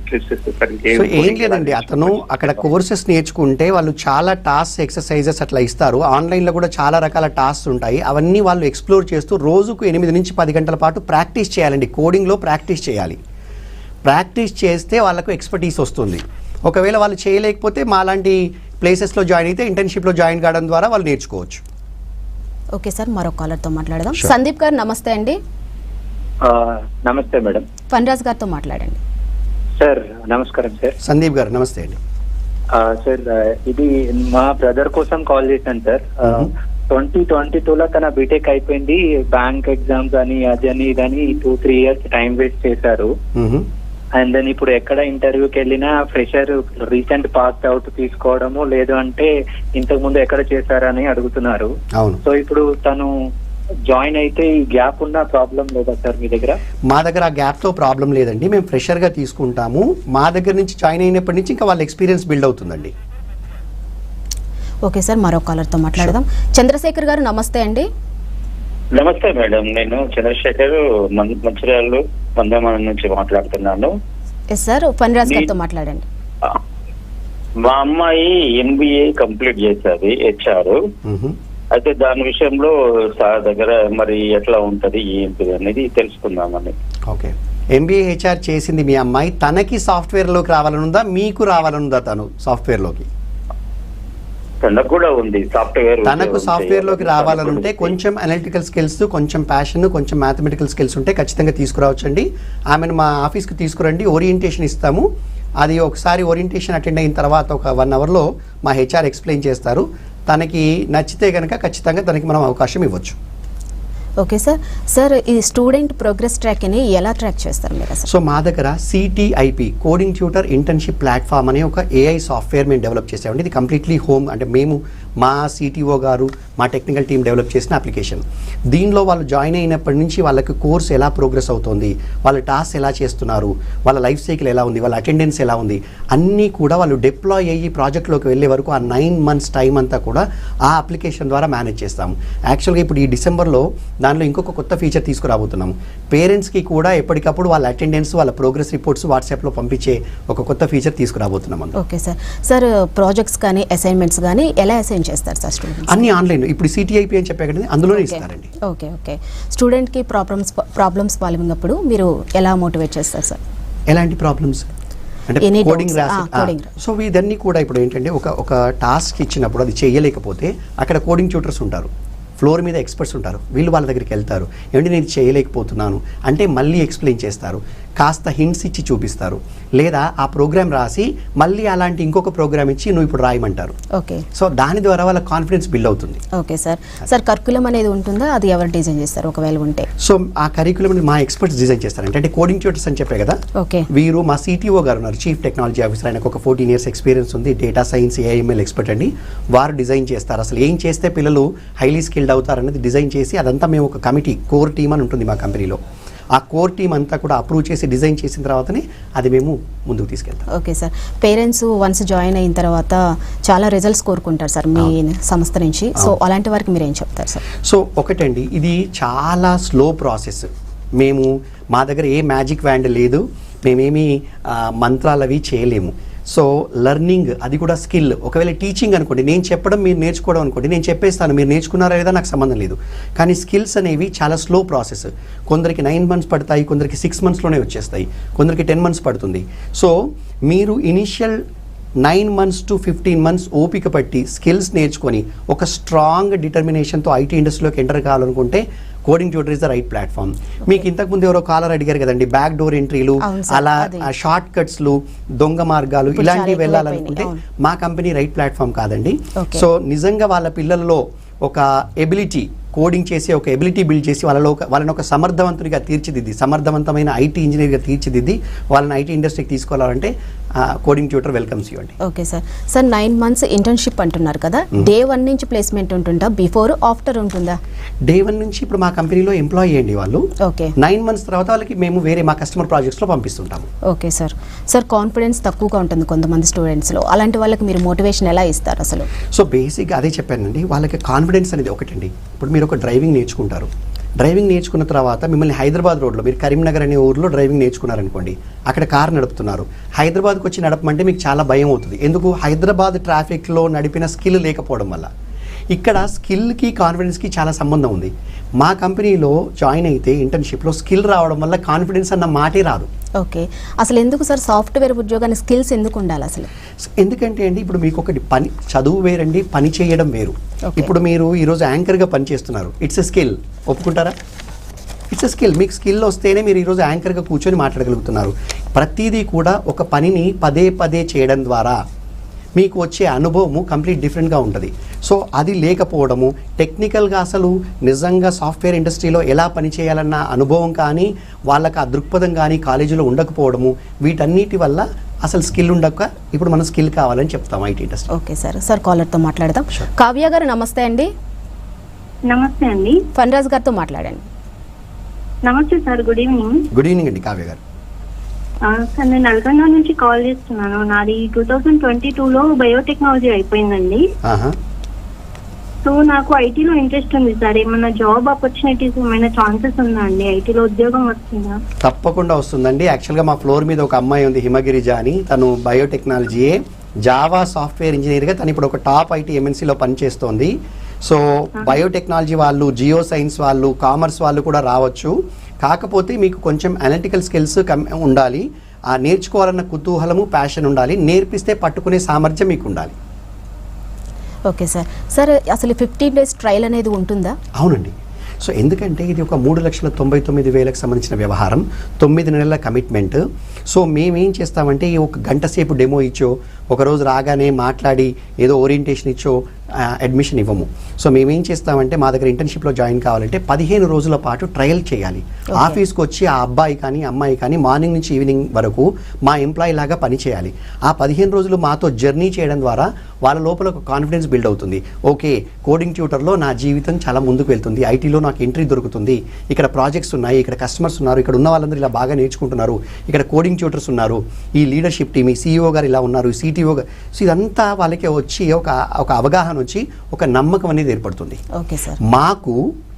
సో ఏం లేదండి. అతను అక్కడ కోర్సెస్ నేర్చుకుంటే వాళ్ళు చాలా టాస్క్ ఎక్సర్సైజెస్ అట్లా ఇస్తారు. ఆన్లైన్లో కూడా చాలా రకాల టాస్క్ ఉంటాయి. అవన్నీ వాళ్ళు ఎక్స్ప్లోర్ చేస్తూ రోజుకు ఎనిమిది నుంచి పది గంటల పాటు ప్రాక్టీస్ చేయాలండి. కోడింగ్లో ప్రాక్టీస్ చేయాలి. ప్రాక్టీస్ చేస్తే వాళ్ళకు ఎక్స్పర్టీస్ వస్తుంది. ఒకవేళ వాళ్ళు చేయలేకపోతే మాలాంటి ప్లేసెస్లో జాయిన్ అయితే ఇంటర్న్షిప్లో జాయిన్ కావడం ద్వారా వాళ్ళు నేర్చుకోవచ్చు. ఓకే సార్ మరో కాలర్తో మాట్లాడదాం. సందీప్ గారు నమస్తే అండి. ఆ, నమస్తే మేడం. ఫన్రాజ్ గారితో మాట్లాడండి. సార్ నమస్కారం సార్. సందీప్ గారు నమస్తే అండి. ఆ, సార్ ఇది మా బ్రదర్ కోసం కాల్ చేశాను సార్. ట్వంటీ ట్వంటీ టూలో తన బీటెక్ అయిపోయింది. బ్యాంక్ ఎగ్జామ్స్ అని అది అని ఇదని two three years time waste చేశారు. అండ్ దెన్ ఇప్పుడు ఎక్కడ ఇంటర్వ్యూకి వెళ్ళినా ఫ్రెషర్ రీసెంట్ పాస్ అవుట్ తీసుకోవడము లేదు అంటే ఇంతకు ముందు ఎక్కడ చేశారని అడుగుతున్నారు. అవును. సో ఇప్పుడు తను జాయిన్ అయితే ఈ గ్యాప్ ఉన్న ప్రాబ్లం లేదా సార్ మీ దగ్గర? మా దగ్గర ఆ గ్యాప్తో ప్రాబ్లం లేదండి. మేము ఫ్రెషర్గా తీసుకుంటాము. మా దగ్గర నుంచి జాయిన్ అయినప్పటి నుంచి ఇంకా వాళ్ళ ఎక్స్పీరియన్స్ బిల్డ్ అవుతుందండి. ఓకే సార్ మరో కాలర్తో మాట్లాడదాం. చంద్రశేఖర్ గారు నమస్తే అండి. నమస్తే మేడం నేను చంద్రశేఖర్ మం- మంచిర్యాల మందమానం నుంచి మాట్లాడుతున్నాను. సార్ గారితో మాట్లాడండి. మా అమ్మాయి ఎంబీఏ కంప్లీట్ చేసేది హెచ్ఆర్. అయితే దాని విషయంలో సార్ దగ్గర మరి ఎట్లా ఉంటది ఏంటి అనేది తెలుసుకుందామని. ఓకే. ఎంబీఏ హెచ్ఆర్ చేసింది మీ అమ్మాయి. తనకి సాఫ్ట్వేర్లోకి రావాలనుందా మీకు రావాలనుందా తను సాఫ్ట్వేర్లోకి? తనకు కూడా ఉంది సాఫ్ట్వేర్ తనకు సాఫ్ట్వేర్లోకి రావాలనుంటే కొంచెం అనలిటికల్ స్కిల్స్ కొంచెం ప్యాషన్ కొంచెం మ్యాథమెటికల్ స్కిల్స్ ఉంటే ఖచ్చితంగా తీసుకురావచ్చండి. ఆమెను మా ఆఫీస్కి తీసుకురండి ఓరియంటేషన్ ఇస్తాము. అది ఒకసారి ఓరియంటేషన్ అటెండ్ అయిన తర్వాత ఒక వన్ అవర్లో మా హెచ్ఆర్ ఎక్స్ప్లెయిన్ చేస్తారు. తనకి నచ్చితే కనుక ఖచ్చితంగా తనకి మనం అవకాశం ఇవ్వచ్చు. Okay sir. సార్ ఈ స్టూడెంట్ ప్రోగ్రెస్ ట్రాక్ని ఎలా ట్రాక్ చేస్తారు మీరు సో మా దగ్గర CTIP coding tutor internship platform అనే ఒక ఏఐ సాఫ్ట్వేర్ మేము డెవలప్ చేసామండి. ఇది కంప్లీట్లీ హోమ్ అంటే మేము మా సిటీఓ గారు మా టెక్నికల్ టీం డెవలప్ చేసిన అప్లికేషన్ దీనిలో వాళ్ళు జాయిన్ అయినప్పటి నుంచి వాళ్ళకి కోర్స్ ఎలా ప్రోగ్రెస్ అవుతుంది వాళ్ళ టాస్క్ ఎలా చేస్తున్నారు వాళ్ళ లైఫ్ సైకిల్ ఎలా ఉంది వాళ్ళ అటెండెన్స్ ఎలా ఉంది అన్నీ కూడా వాళ్ళు డిప్లాయ్ అయ్యి ప్రాజెక్ట్లోకి వెళ్ళే వరకు ఆ నైన్ మంత్స్ టైం అంతా కూడా ఆ అప్లికేషన్ ద్వారా మేనేజ్ చేస్తాము. యాక్చువల్గా ఇప్పుడు ఈ డిసెంబర్లో దానిలో ఇంకొక కొత్త ఫీచర్ తీసుకురాబోతున్నాము. పేరెంట్స్కి కూడా ఎప్పటికప్పుడు వాళ్ళ అటెండెన్స్ వాళ్ళ ప్రోగ్రెస్ రిపోర్ట్స్ వాట్సాప్లో పంపించే ఒక కొత్త ఫీచర్ తీసుకురాబోతున్నాం ఓకే సార్ సార్ ప్రాజెక్ట్స్ కానీ అసైన్మెంట్స్ కానీ ఎలా అసైన్ చేస్తారు సార్ స్టూడెంట్స్ అన్ని ఆన్లైన్. ఇప్పుడు సిటీఐపి అని చెప్పే కదా అందులోనే ఇస్తారండి. ఓకే ఓకే స్టూడెంట్కి ప్రాబ్లమ్స్ ప్రాబ్లమ్స్ సాల్వింగ్ అప్పుడు మీరు ఎలా మోటివేట్ చేస్తారు సార్? ఎలాంటి ప్రాబ్లమ్స్ అంటే కోడింగ్? రాసి Ah, coding. సో ఇదన్నీ కూడా ఇప్పుడు ఏంటంటే ఒక ఒక టాస్క్ ఇచ్చినప్పుడు అది చేయలేకపోతే అక్కడ కోడింగ్ ట్యూటర్స్ ఉంటారు. ఫ్లోర్ మీద ఎక్స్పర్ట్స్ ఉంటారు. వీళ్ళు వాళ్ళ దగ్గరికి వెళ్తారు. ఏమంటే నేను చేయలేకపోతున్నాను? అంటే మళ్ళీ ఎక్స్ప్లెయిన్ చేస్తారు. కాస్త హింట్స్ ఇచ్చి చూపిస్తారు. లేదా ఆ ప్రోగ్రామ్ రాసి మళ్ళీ అలాంటి ఇంకొక ప్రోగ్రామ్ ఇచ్చి నువ్వు ఇప్పుడు రాయమంటారు. ఓకే. సో దాని ద్వారా వాళ్ళ కాన్ఫిడెన్స్ బిల్డ్ అవుతుంది. Okay sir. సార్ కర్కులం అనేది ఉంటుందా? అది ఎవరు డిజైన్ చేస్తారు ఒకవేళ ఉంటే? సో ఆ కరికులం మా ఎక్స్పర్ట్స్ డిజైన్ చేస్తారు అంటే కోడింగ్ ట్యూటర్స్ అని చెప్పే కదా? ఓకే. వీరు మా సిటీఓ గారు ఉన్నారు చీఫ్ టెక్నాలజీ ఆఫీసర్ ఆయనకు ఒక ఫోర్టీన్ ఇయర్స్ ఎక్స్పీరియన్స్ ఉంది డేటా సైన్స్ ఏఐఎంఎల్ ఎక్స్పర్ట్ అండి. వారు డిజైన్ చేస్తారు. అసలు ఏం చేస్తే పిల్లలు హైలీ స్కిల్డ్ అవుతారు అనేది డిజైన్ చేసి అదంతా మేము ఒక కమిటీ కోర్ టీమ్ అని ఉంటుంది మా కంపెనీలో ఆ కోర్ టీమ్ అంతా కూడా అప్రూవ్ చేసి డిజైన్ చేసిన తర్వాతనే అది మేము ముందుకు తీసుకెళ్తాం. Okay sir. Parents once join అయిన తర్వాత చాలా రిజల్ట్స్ కోరుకుంటారు సార్ మీ సంస్థ నుంచి. సో అలాంటి వారికి మీరు ఏం చెప్తారు సార్? సో ఒకటండి ఇది చాలా స్లో ప్రాసెస్. మేము మా దగ్గర ఏ మ్యాజిక్ వ్యాండ్ లేదు మేమేమి మంత్రాలు అవి చేయలేము. సో లెర్నింగ్ అది కూడా స్కిల్. ఒకవేళ టీచింగ్ అనుకోండి నేను చెప్పడం మీరు నేర్చుకోవడం అనుకోండి నేను చెప్పేస్తాను మీరు నేర్చుకున్నారా లేదా నాకు సంబంధం లేదు. కానీ స్కిల్స్ అనేవి చాలా స్లో ప్రాసెస్. కొందరికి నైన్ మంత్స్ పడతాయి కొందరికి సిక్స్ మంత్స్లోనే వచ్చేస్తాయి కొందరికి టెన్ మంత్స్ పడుతుంది. సో మీరు initial nine months to fifteen months ఓపిక పట్టి స్కిల్స్ నేర్చుకొని ఒక స్ట్రాంగ్ డిటర్మినేషన్తో ఐటీ ఇండస్ట్రీలోకి ఎంటర్ కావాలనుకుంటే coding tutor is the right platform మీకు ఇంతకు ముందు ఎవరో కాలర్ అడిగారు కదండి బ్యాక్ డోర్ ఎంట్రీలు అలా. షార్ట్ కట్స్లు దొంగ మార్గాలు ఇలాంటివి వెళ్ళాలనుకుంటే మా కంపెనీ రైట్ ప్లాట్ఫామ్ కాదండి. సో నిజంగా వాళ్ళ పిల్లల్లో ఒక ఎబిలిటీ కోడింగ్ చేసి ఒక ఎబిలిటీ బిల్డ్ చేసి వాళ్ళలో ఒక వాళ్ళని ఒక సమర్థవంతుడిగా తీర్చిదిద్ది సమర్థవంతమైన ఐటీ ఇంజనీర్గా తీర్చిదిద్ది వాళ్ళని ఐటీ ఇండస్ట్రీకి తీసుకోవాలంటే కోడింగ్ ట్యూటర్ వెల్కమ్స్ యూ అండి. Okay sir sir nine months internship అంటున్నారు కదా. డే వన్ నుంచి ప్లేస్మెంట్ ఉంటుందా? బిఫోర్ ఆఫ్టర్ ఉంటుందా? డే వన్ నుంచి ఇప్పుడు మా కంపెనీలో ఎంప్లాయీ అండి వాళ్ళు. ఓకే నైన్ మంత్స్ తర్వాత వాళ్ళకి మేము వేరే మా కస్టమర్ ప్రాజెక్ట్స్లో పంపిస్తుంటాము. ఓకే సార్ సార్ కాన్ఫిడెన్స్ తక్కువగా ఉంటుంది కొంతమంది స్టూడెంట్స్లో అలాంటి వాళ్ళకి మీరు మోటివేషన్ ఎలా ఇస్తారు అసలు? సో బేసిక్గా అదే చెప్పానండి. వాళ్ళకి కాన్ఫిడెన్స్ అనేది ఒకటండి. ఇప్పుడు మీరు ఒక డ్రైవింగ్ నేర్చుకుంటారు. డ్రైవింగ్ నేర్చుకున్న తర్వాత మిమ్మల్ని హైదరాబాద్ రోడ్లో మీరు కరీంనగర్ అనే ఊర్లో డ్రైవింగ్ నేర్చుకున్నారనుకోండి అక్కడ కారు నడుపుతున్నారు. హైదరాబాద్కి వచ్చి నడపమంటే మీకు చాలా భయం అవుతుంది. ఎందుకు? హైదరాబాద్ ట్రాఫిక్లో నడిపిన స్కిల్ లేకపోవడం వల్ల. ఇక్కడ స్కిల్కి కాన్ఫిడెన్స్కి చాలా సంబంధం ఉంది. మా కంపెనీలో జాయిన్ అయితే ఇంటర్న్షిప్లో స్కిల్ రావడం వల్ల కాన్ఫిడెన్స్ అన్న మాటే రాదు. ఓకే. అసలు ఎందుకు సార్ సాఫ్ట్వేర్ ఉద్యోగాన్ని స్కిల్స్ ఎందుకు ఉండాలి అసలు? ఎందుకంటే అండి ఇప్పుడు మీకు ఒకటి పని చదువు వేరండి పని చేయడం వేరు. ఇప్పుడు మీరు ఈరోజు యాంకర్గా పని చేస్తున్నారు ఇట్స్ ఎ స్కిల్. ఒప్పుకుంటారా? It's a skill. మీకు స్కిల్ వస్తేనే మీరు ఈరోజు యాంకర్గా కూర్చొని మాట్లాడగలుగుతున్నారు. ప్రతిదీ కూడా ఒక పనిని పదే పదే చేయడం ద్వారా. మీకు వచ్చే అనుభవము కంప్లీట్ డిఫరెంట్గా ఉంటుంది. సో అది లేకపోవడము టెక్నికల్గా అసలు నిజంగా సాఫ్ట్వేర్ ఇండస్ట్రీలో ఎలా పనిచేయాలన్న అనుభవం కానీ వాళ్ళకి ఆ దృక్పథం కానీ కాలేజీలో ఉండకపోవడము వీటన్నిటి వల్ల అసలు స్కిల్ ఉండక ఇప్పుడు మనం స్కిల్ కావాలని చెప్తాం IT industry okay sir sir కాలర్తో మాట్లాడదాం. కావ్య గారు నమస్తే అండి. నమస్తే అండి. ఫన్రాజ్ గారితో మాట్లాడండి. నమస్తే sir good evening. Good evening అండి కావ్య గారు. సార్ నేను నల్గొండ నుంచి కాల్ చేస్తున్నాను. నాది టూ థౌజండ్ ట్వంటీ టూలో బయోటెక్నాలజీ అయిపోయిందండి. సో నాకు ఐటీలో ఇంట్రెస్ట్ ఉంది సార్. ఏమైనా జాబ్ ఆపర్చునిటీస్ ఏమైనా ఛాన్సెస్ ఉందా అండి? ఐటీలో ఉద్యోగం వస్తుందా? తప్పకుండా వస్తుందండి. యాక్చువల్గా మా ఫ్లోర్ మీద ఒక అమ్మాయి ఉంది హిమగిరిజ అని తను బయోటెక్నాలజీయే. జావా సాఫ్ట్వేర్ ఇంజనీర్గా తను ఇప్పుడు ఒక టాప్ ఐటీ ఎంఎన్సీలో పనిచేస్తోంది. సో బయోటెక్నాలజీ వాళ్ళు జియో సైన్స్ వాళ్ళు కామర్స్ వాళ్ళు కూడా రావచ్చు. కాకపోతే మీకు కొంచెం అనలిటికల్ స్కిల్స్ ఉండాలి. ఆ నేర్చుకోవాలన్న కుతూహలము ప్యాషన్ ఉండాలి. నేర్పిస్తే పట్టుకునే సామర్థ్యం మీకు ఉండాలి. ఓకే సార్ సార్ అసలు ఫిఫ్టీన్ డేస్ ట్రయల్ అనేది ఉంటుందా? అవునండి. సో ఎందుకంటే ఇది ఒక మూడు లక్షల తొంభై తొమ్మిది వేలకు సంబంధించిన వ్యవహారం. తొమ్మిది నెలల కమిట్మెంట్ సో మేమేం చేస్తామంటే ఒక గంట సేపు డెమో ఇచ్చో ఒకరోజు రాగానే మాట్లాడి ఏదో ఓరియంటేషన్ ఇచ్చో అడ్మిషన్ ఇవ్వము. సో మేమేం చేస్తామంటే మా దగ్గర ఇంటర్న్షిప్లో జాయిన్ కావాలంటే పదిహేను రోజుల పాటు ట్రయల్ చేయాలి. ఆఫీస్కి వచ్చి ఆ అబ్బాయి కానీ అమ్మాయి కానీ మార్నింగ్ నుంచి ఈవినింగ్ వరకు మా ఎంప్లాయీ లాగా పని చేయాలి. ఆ పదిహేను రోజులు మాతో జర్నీ చేయడం ద్వారా వాళ్ళ లోపల ఒక కాన్ఫిడెన్స్ బిల్డ్ అవుతుంది. ఓకే కోడింగ్ ట్యూటర్లో నా జీవితం చాలా ముందుకు వెళ్తుంది. ఐటీలో నాకు ఎంట్రీ దొరుకుతుంది. ఇక్కడ ప్రాజెక్ట్స్ ఉన్నాయి ఇక్కడ కస్టమర్స్ ఉన్నారు ఇక్కడ ఉన్న వాళ్ళందరూ ఇలా బాగా నేర్చుకుంటున్నారు. ఇక్కడ కోడింగ్ ట్యూటర్స్ ఉన్నారు. ఈ లీడర్షిప్ టీమ్ ఈ సీఈఓ గారు ఇలా ఉన్నారు సిటీఓ గారు సో ఇదంతా వాళ్ళకి వచ్చి ఒక ఒక అవగాహన వచ్చి ఒక నమ్మకం అనేది ఏర్పడుతుంది. Okay sir. మాకు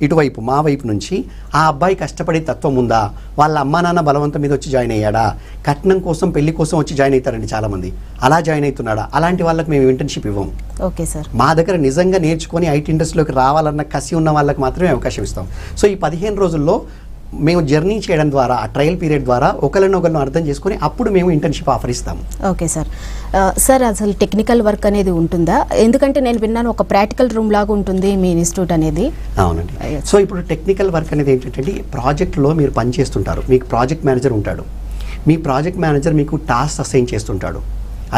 ఇటువైపు మా వైపు నుంచి ఆ అబ్బాయి కష్టపడే తత్వం ఉందా? వాళ్ళ అమ్మా నాన్న బలవంతం మీద వచ్చి జాయిన్ అయ్యాడా? కట్నం కోసం పెళ్ళి కోసం వచ్చి జాయిన్ అవుతారండి చాలామంది. అలా జాయిన్ అవుతున్నాడా? అలాంటి వాళ్ళకి మేము ఇంటర్న్షిప్ ఇవ్వం. Okay sir. మా దగ్గర నిజంగా నేర్చుకొని ఐటీ ఇండస్ట్రీలోకి రావాలన్న కసి ఉన్న వాళ్ళకి మాత్రమే అవకాశం ఇస్తాం. సో ఈ పదిహేను రోజుల్లో మేము జర్నీ చేయడం ద్వారా ఆ ట్రయల్ పీరియడ్ ద్వారా ఒకరిని ఒకరిని అర్థం చేసుకొని అప్పుడు మేము ఇంటర్న్షిప్ ఆఫర్ ఇస్తాము. Okay sir. సార్ అసలు టెక్నికల్ వర్క్ అనేది ఉంటుందా? ఎందుకంటే నేను విన్నాను ఒక ప్రాక్టికల్ రూమ్ లాగా ఉంటుంది మీ ఇన్స్టిట్యూట్ అనేది. అవునండి. సో ఇప్పుడు టెక్నికల్ వర్క్ అనేది ఏంటంటే ప్రాజెక్ట్లో మీరు పని చేస్తుంటారు మీకు ప్రాజెక్ట్ మేనేజర్ ఉంటాడు. మీ ప్రాజెక్ట్ మేనేజర్ మీకు టాస్క్ అసైన్ చేస్తుంటాడు.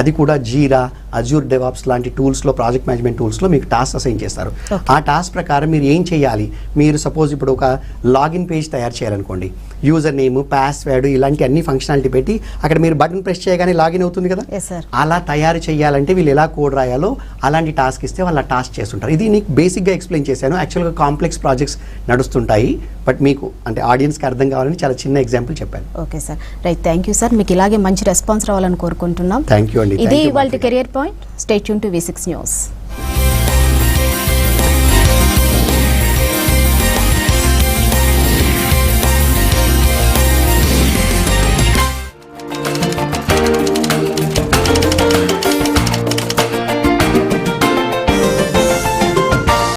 అది కూడా జీరా అజూర్ డెవాప్స్ లాంటి టూల్స్లో ప్రాజెక్ట్ మేనేజ్మెంట్ టూల్స్లో మీకు టాస్క్ అసైన్ చేస్తారు. ఆ టాస్క్ ప్రకారం మీరు ఏం చేయాలి? మీరు సపోజ్ ఇప్పుడు ఒక లాగిన్ పేజ్ తయారు చేయాలనుకోండి. యూజర్ నేమ్ పాస్వర్డ్ ఇలాంటి అన్ని ఫంక్షనాలిటీ పెట్టి అక్కడ మీరు బటన్ ప్రెస్ చేయగానే లాగిన్ అవుతుంది కదా. అలా తయారు చేయాలంటే వీళ్ళు ఎలా కోడ్ రాయాలో అలాంటి టాస్క్ ఇస్తే వాళ్ళు ఆ టాస్క్ చేస్తుంటారు. ఇది నీకు బేసిక్గా ఎక్స్ప్లెయిన్ చేశాను. యాక్చువల్గా కాంప్లెక్స్ ప్రాజెక్ట్స్ నడుస్తుంటాయి. బట్ మీకు అంటే ఆడియన్స్కి అర్థం కావాలని చాలా చిన్న ఎగ్జాంపుల్ చెప్పాను. Okay sir right. Thank you sir మీకు ఇలాగే మంచి రెస్పాన్స్ రావాలని కోరుకుంటున్నాం. థ్యాంక్ యూ ఇది ఇవాళ. కెరియర్ పాయింట్ స్టేట్ యూన్ టు వి సిక్స్ న్యూస్